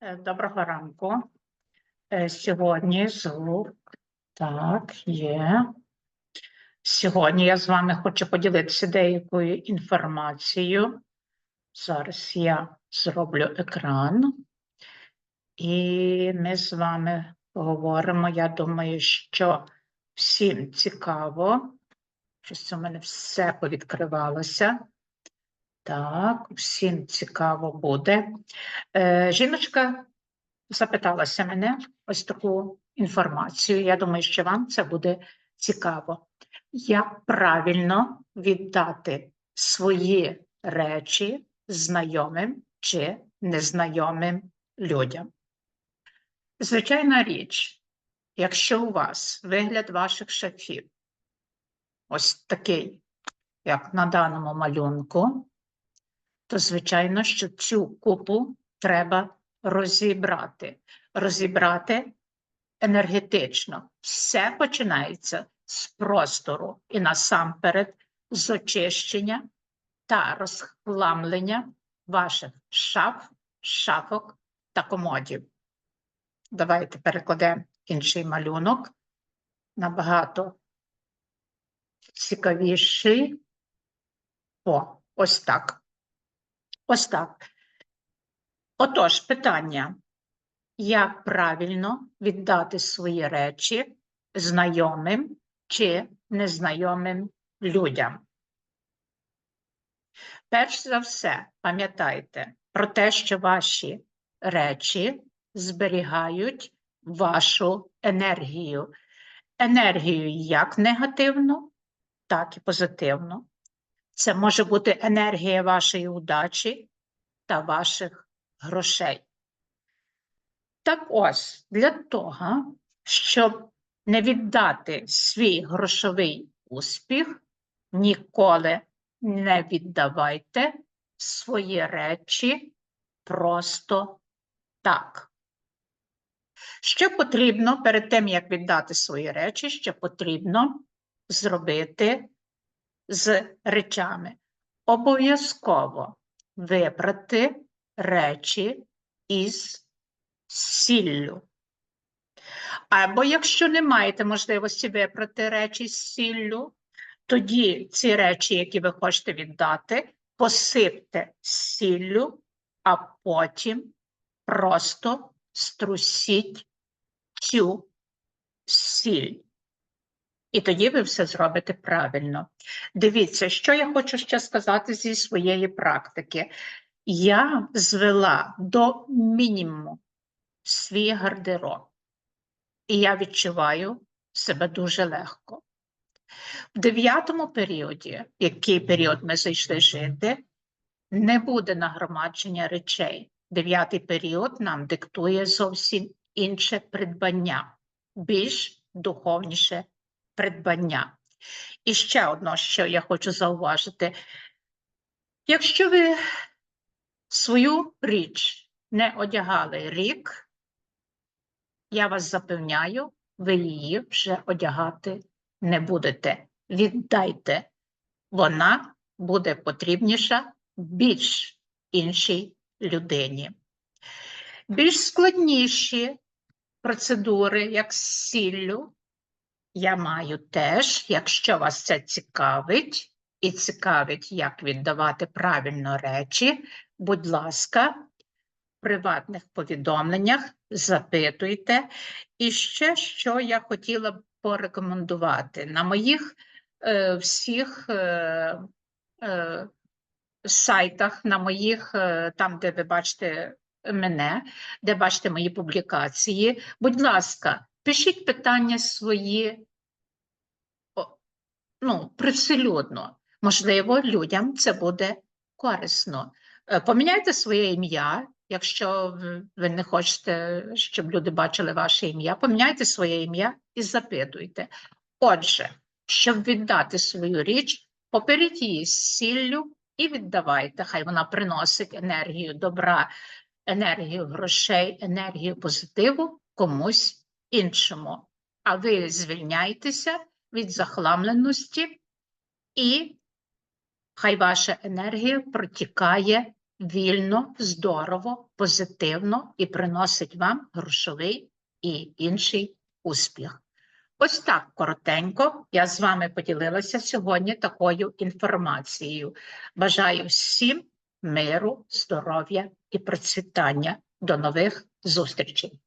Е, Доброго ранку. Е, Сьогодні звук. Так, є. Сьогодні я з вами хочу поділитися деякою інформацією. Зараз я зроблю екран. І ми з вами поговоримо. Я думаю, що всім цікаво. Це у мене все повідкривалося. Так, всім цікаво буде. Е, жіночка запиталася мене ось таку інформацію. Я думаю, що вам це буде цікаво. Як правильно віддати свої речі знайомим чи незнайомим людям? Звичайна річ, якщо у вас вигляд ваших шафів ось такий, як на даному малюнку, то звичайно, що цю купу треба розібрати. Розібрати енергетично. Все починається з простору і насамперед з очищення та розхламлення ваших шаф, шафок та комодів. Давайте перекладемо інший малюнок. Набагато цікавіший. О, ось так. Ось так. Отож, питання. Як правильно віддати свої речі знайомим чи незнайомим людям? Перш за все, пам'ятайте про те, що ваші речі зберігають вашу енергію. Енергію як негативну, так і позитивну. Це може бути енергія вашої удачі та ваших грошей. Так ось, для того, щоб не віддати свій грошовий успіх, ніколи не віддавайте свої речі просто так. Що потрібно перед тим, як віддати свої речі, що потрібно зробити з речами? Обов'язково вибрати речі із сіллю. Або якщо не маєте можливості вибрати речі з сіллю, тоді ці речі, які ви хочете віддати, посипте сіллю, а потім просто струсіть цю сіль. І тоді ви все зробите правильно. Дивіться, що я хочу ще сказати зі своєї практики. Я звела до мінімуму свій гардероб, і я відчуваю себе дуже легко. В дев'ятому періоді, який період ми зайшли жити, не буде нагромадження речей. Дев'ятий період нам диктує зовсім інше придбання, більш духовніше придбання. І ще одне, що я хочу зауважити: якщо ви свою річ не одягали рік, я вас запевняю, ви її вже одягати не будете. Віддайте, вона буде потрібніша більш іншій людині. Більш складніші процедури, як з сіллю, я маю теж, якщо вас це цікавить, і цікавить, як віддавати правильно речі, будь ласка, в приватних повідомленнях запитуйте. І ще що я хотіла б порекомендувати. На моїх е, всіх е, е, сайтах, на моїх, е, там, де ви бачите мене, де бачите мої публікації, будь ласка, пишіть питання свої ну, привселюдно. Можливо, людям це буде корисно. Е, Поміняйте своє ім'я, якщо ви не хочете, щоб люди бачили ваше ім'я, поміняйте своє ім'я і запитуйте. Отже, щоб віддати свою річ, поперіть її з сіллю і віддавайте. Хай вона приносить енергію добра, енергію грошей, енергію позитиву комусь іншому. А ви звільняйтеся від захламленості і хай ваша енергія протікає вільно, здорово, позитивно і приносить вам грошовий і інший успіх. Ось так коротенько я з вами поділилася сьогодні такою інформацією. Бажаю всім миру, здоров'я і процвітання. До нових зустрічей!